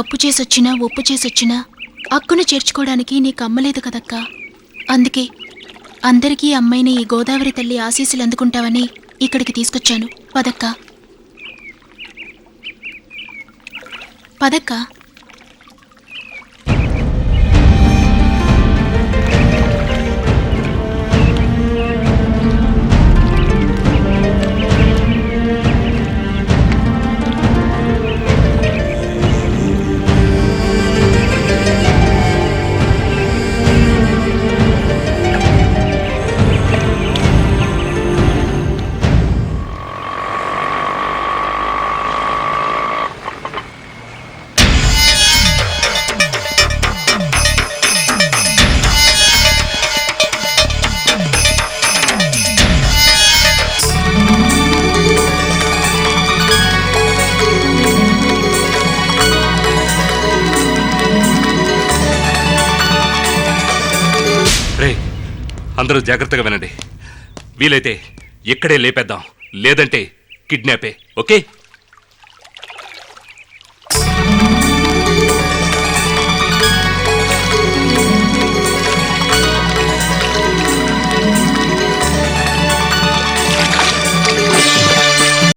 తప్పు చేసొచ్చినా ఒప్పు చేసొచ్చినా అక్కును చేర్చుకోవడానికి నీకు అమ్మలేదు కదక్కా. అందుకే అందరికీ అమ్మైన ఈ గోదావరి తల్లి ఆశీస్సులు అందుకుంటావని ఇక్కడికి తీసుకొచ్చాను. పదక్కా. పదక్కా. అందరూ జాగ్రత్తగా వినండి. వీలైతే ఇక్కడే లేపేద్దాం. లేదంటే కిడ్నాపే. ఓకే?